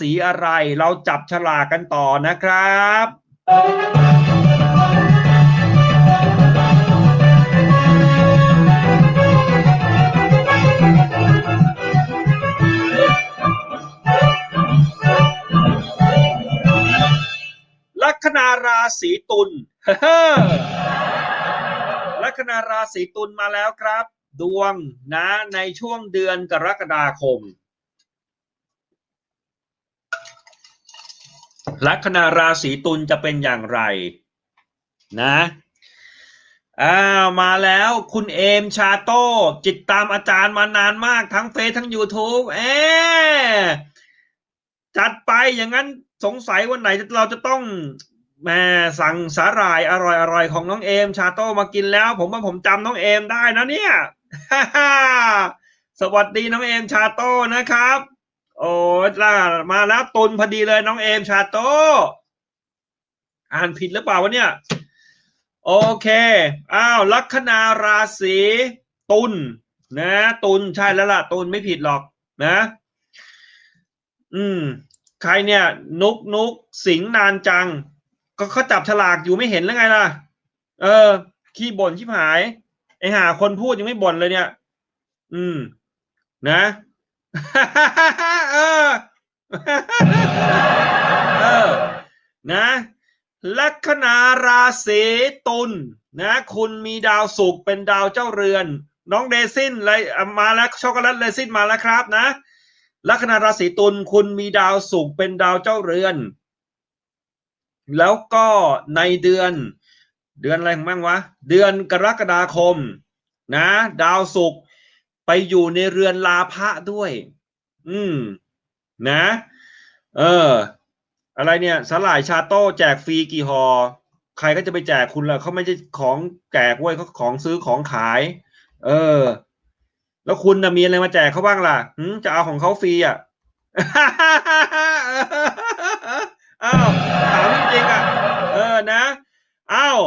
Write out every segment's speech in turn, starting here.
ศีอะไรเราจับฉลากกันต่อนะครับ ลัคนาราศีตุลลัคนาราศีตุลมาแล้วครับ ดวงนะในช่วงเดือนกรกฎาคม ลัคนาราศีตุลจะเป็นอย่างไรนะอ้าวมาแล้วคุณเอมชาโต้จิตตามอาจารย์มานานมากทั้งเฟซทั้ง YouTube เอ๊จัดไปอย่างนั้นสงสัยวันไหนเราจะต้องแม่สั่งสาหร่ายอร่อยๆของน้องเอม ชาโต้มากินแล้ว ผมว่าผมจำน้องเอมได้นะเนี่ย สวัสดีน้องเอมชาโต้นะครับ โอ้ยล่ามาแล้วตุนพอดีเลยน้องเอมชาโต อ่านผิดหรือเปล่าวะเนี่ย โอเคอ้าวลัคนาราศีตุลนะตุลใช่แล้วล่ะตุลไม่ผิดหรอกนะ อืม ใครเนี่ย นุกนุกสิงนานจัง ก็เขาจับฉลากอยู่ไม่เห็นแล้วไงล่ะ เออ ขี้บ่นชิบหาย ไอหาคนพูดยังไม่บ่นเลยเนี่ย อืม นะ เออเออนะลัคนาราศีตุลนะ คุณมีดาวศุกร์เป็นดาวเจ้าเรือน น้องเดซินเลยมาแล้วช็อกโกแลตเดซินมาแล้วครับนะลัคนาราศีตุลคุณมีดาวศุกร์เป็นดาวเจ้าเรือน แล้วก็ในเดือน เดือนอะไรของแม่งวะ เดือนกรกฎาคม นะ ดาวศุกร์ไปอยู่ในเรือนลาภะด้วย อืม นะ เออ อะไรเนี่ยสลายชาโต้แจกฟรีกี่หอใครก็จะไปแจกคุณล่ะเขาไม่ใช่ของแจกเว้ยเขาของซื้อของขาย เออ แล้วคุณนะมีอะไรมาแจกเขาบ้างล่ะหึจะเอาของเขาฟรีอะอ้าวถามจริงอะ เออนะอ้าว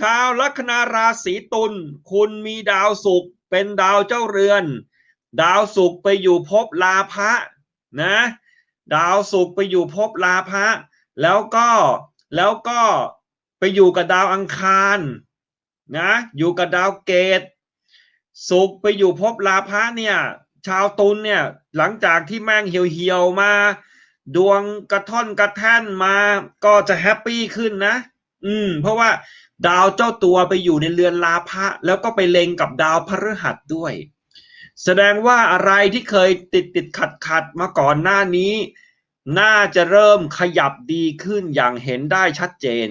ชาวลัคนาราศีตุลคุณมีดาวศุกร์เป็นดาวเจ้าเรือน ดาวศุกร์ไปอยู่ภพลาภะนะ ดาวศุกร์ไปอยู่ภพลาภะแล้วก็แล้วก็ไปอยู่กับดาวอังคารนะอยู่กับดาวเกตศุกร์ไปอยู่ภพลาภะเนี่ยชาวตุลเนี่ยหลังจากที่แม่งเหี่ยวๆมา ดวงกระท่อนกระแท่นมาก็จะแฮปปี้ขึ้นนะ อืม เพราะว่าดาวเจ้าตัวไปอยู่ในเรือนลาภะแล้วก็ไปเล็งกับดาวพฤหัสด้วย แสดงว่าอะไรที่เคยติดติดขัดขัดมาก่อนหน้านี้ น่าจะเริ่มขยับดีขึ้นอย่างเห็นได้ชัดเจน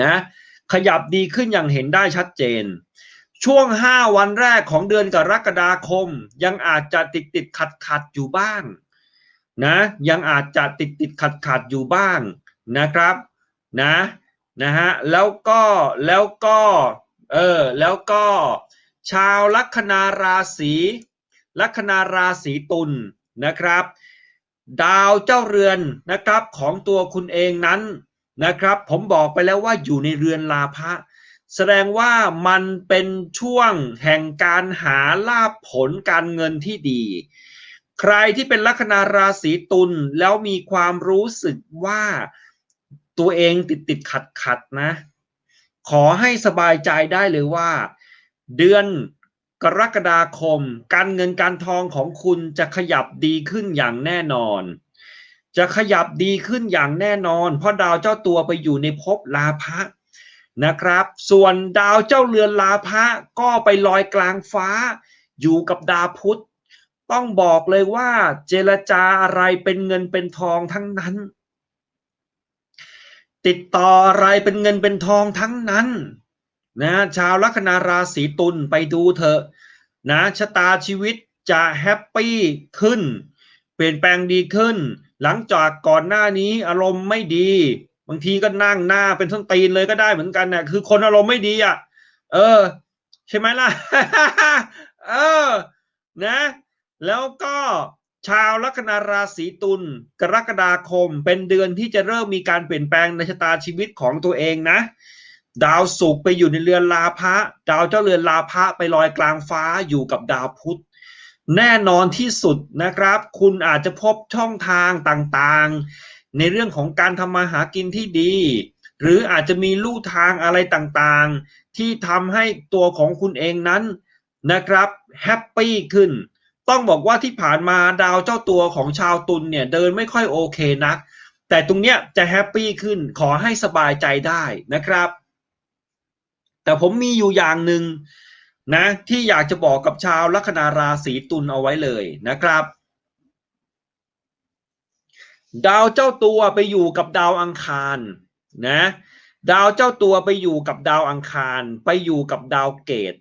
นะขยับดีขึ้นอย่างเห็นได้ชัดเจน ช่วงห้าวันแรกของเดือนกรกฎาคม ยังอาจจะติดติดขัดขัดอยู่บ้างนะยังอาจจะติดติดขัดขัดอยู่บ้างนะครับนะนะฮะแล้วก็แล้วก็เออแล้วก็ ชาวลัคนาราศีลัคนาราศีตุลนะครับ ดาวเจ้าเรือนนะครับของตัวคุณเองนั้นนะครับ ผมบอกไปแล้วว่าอยู่ในเรือนลาภะแสดงว่ามันเป็นช่วงแห่งการหาลาภผลการเงินที่ดี ใครที่เป็นลัคนาราศีตุลแล้วมีความรู้สึกว่าตัวเองติดติดขัดขัดนะ ขอให้สบายใจได้เลยว่า เดือนกรกฎาคม การเงินการทองของคุณจะขยับดีขึ้นอย่างแน่นอน จะขยับดีขึ้นอย่างแน่นอน เพราะดาวเจ้าตัวไปอยู่ในภพลาภะนะครับ ส่วนดาวเจ้าเรือนลาภะก็ไปลอยกลางฟ้า อยู่กับดาวพุธ ต้องบอกเลยว่าเจรจาอะไรเป็นเงินเป็นทองทั้งนั้น ติดต่ออะไรเป็นเงินเป็นทองทั้งนั้น นะชาวลัคนาราศีตุลไปดูเถอะนะชะตาชีวิตจะแฮปปี้ขึ้น เปลี่ยนแปลงดีขึ้น หลังจากก่อนหน้านี้อารมณ์ไม่ดี บางทีก็นั่งหน้าเป็นส้นตีนเลยก็ได้เหมือนกันนะคือคนอารมณ์ไม่ดีอะ เออ ใช่ไหมล่ะ เออ นะ แล้วก็ชาวลัคนาราศีตุลกรกฎาคมเป็นเดือนที่จะเริ่มมีการเปลี่ยนแปลงในชะตาชีวิตของตัวเองนะ ดาวศุกร์ไปอยู่ในเรือนลาภะดาวเจ้าเรือนลาภะไปลอยกลางฟ้าอยู่กับดาวพุธ แน่นอนที่สุดนะครับ คุณอาจจะพบช่องทางต่างๆ ในเรื่องของการทำมาหากินที่ดี หรืออาจจะมีลู่ทางอะไรต่างๆ ที่ทำให้ตัวของคุณเองนั้นนะครับแฮปปี้ขึ้น ต้องบอกว่าที่ผ่านมาดาวเจ้าตัวของชาวตุลเนี่ยเดินไม่ค่อยโอเคนัก แต่ตรงเนี้ยจะแฮปปี้ขึ้นขอให้สบายใจได้นะครับ แต่ผมมีอยู่อย่างหนึ่งนะที่อยากจะบอกกับชาวลัคนาราศีตุลเอาไว้เลยนะครับ ดาวเจ้าตัวไปอยู่กับดาวอังคารนะดาวเจ้าตัวไปอยู่กับดาวอังคาร ไปอยู่กับดาวเกต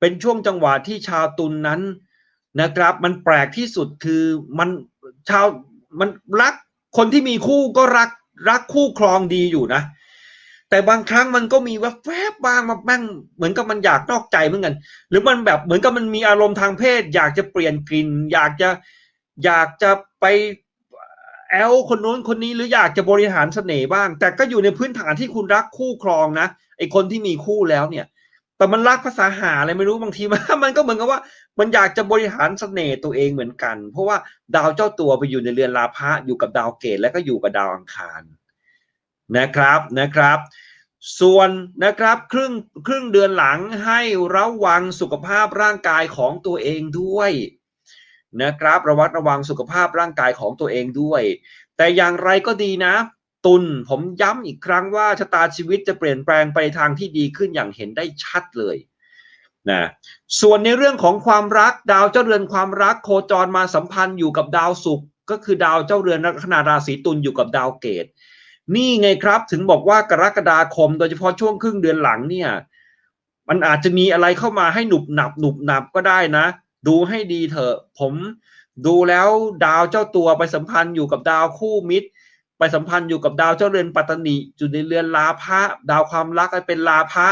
เป็นช่วงจังหวะที่ชาวตุลนนั้นนะครับ มันแปลกที่สุดคือมันชาวมันรักคนที่มีคู่ก็รักรักคู่ครองดีอยู่นะ แต่บางครั้งมันก็มีว่าแวบบ้างมาแม่งเหมือนกับมันอยากนอกใจเหมือนกัน หรือมันแบบเหมือนกับมันมีอารมณ์ทางเพศ อยากจะเปลี่ยนกลิ่น อยากจะอยากจะไปแอลคนนู้นคนนี้หรืออยากจะบริหารเสน่ห์บ้าง แต่ก็อยู่ในพื้นฐานที่คุณรักคู่ครองนะไอคนที่มีคู่แล้วเนี่ย แต่มันรักภาษาหาอะไรไม่รู้บางทีมันมันก็เหมือนกับว่า มันอยากจะบริหารเสน่ห์ตัวเองเหมือนกัน เพราะว่าดาวเจ้าตัวไปอยู่ในเรือนลาภะอยู่กับดาวเกตและก็อยู่กับดาวอังคาร นะครับนะครับ ส่วนนะครับครึ่งครึ่งเดือนหลังให้ระวังสุขภาพร่างกายของตัวเองด้วยนะครับระวัดระวังสุขภาพร่างกายของตัวเองด้วย แต่อย่างไรก็ดีนะ ตุลผมย้ำอีกครั้งว่าชะตาชีวิตจะเปลี่ยนแปลงไปทางที่ดีขึ้นอย่างเห็นได้ชัดเลยนะส่วนในเรื่องของความรักดาวเจ้าเรือนความรักโคจรมาสัมพันธ์อยู่กับดาวศุกร์ก็คือดาวเจ้าเรือนลัคนาราศีตุลอยู่กับดาวเกต นี่ไงครับ ถึงบอกว่ากรกฎาคม โดยเฉพาะช่วงครึ่งเดือนหลังเนี่ย มันอาจจะมีอะไรเข้ามาให้หนุบหนับหนุบหนับก็ได้นะ ดูให้ดีเถอะ ผมดูแล้วดาวเจ้าตัวไปสัมพันธ์อยู่กับดาวคู่มิตร ไปสัมพันธ์อยู่กับดาวเจ้าเรือนปัตตนิอยู่ในเรือนลาภะดาวความรักเป็นลาภะ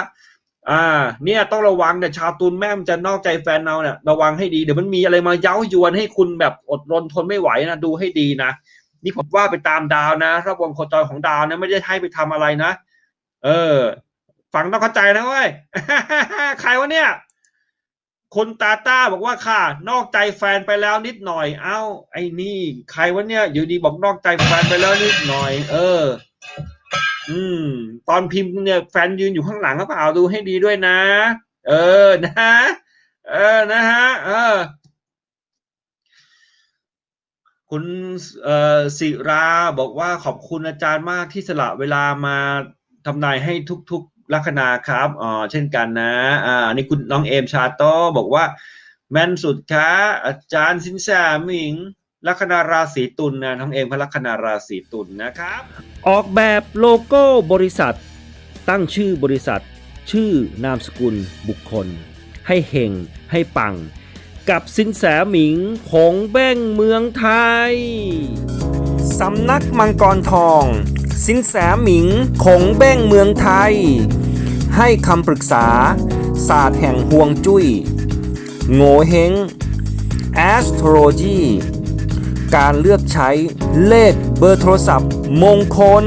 อ่า เนี่ยต้องระวังเนี่ยชาวตุลแม่มจะนอกใจแฟนเราเนี่ยระวังให้ดีเดี๋ยวมันมีอะไรมาเย้ายวนให้คุณแบบอดรนทนไม่ไหวนะดูให้ดีนะ นี่ผมว่าไปตามดาวนะระวงโคจรของดาวนะไม่ได้ให้ไปทำอะไรนะ เออ ฟังต้องเข้าใจนะเว้ยใครวะเนี่ยคุณตาต้าบอกว่าค่ะ นอกใจแฟนไปแล้วนิดหน่อย เอ้า ไอ้นี่ ใครวะเนี่ย อยู่ดีบอกนอกใจแฟนไปแล้วนิดหน่อย เออ อืม ตอนพิมพ์เนี่ยแฟนยืนอยู่ข้างหลังก็เปล่าดูให้ดีด้วยนะ เออนะ เออนะฮะ เออ คุณศิราบอกว่าขอบคุณอาจารย์มากที่สละเวลามาทำนายให้ทุกๆลัคนาครับอ๋อเช่นกันนะอ่าอันนี่คุณน้องเอมชาโตบอกว่า แม่นสุดคะอาจารย์สินแสมิงลัคนาราศีตุลนะน้องเอมพระลัคนาราศีตุลนะครับ ออกแบบโลโก้บริษัท ตั้งชื่อบริษัท ชื่อนามสกุลบุคคล ให้เฮงให้ปัง กับสินแสหมิงผงแบ้งเมืองไทย สำนักมังกรทอง สินแสหมิงคงแบ้งเมืองไทย ให้คำปรึกษา ศาสตร์แห่งห่วงจุย้ย โง่เฮง astrology การเลือกใช้เลขเบอร์โทรศัพท์มงคล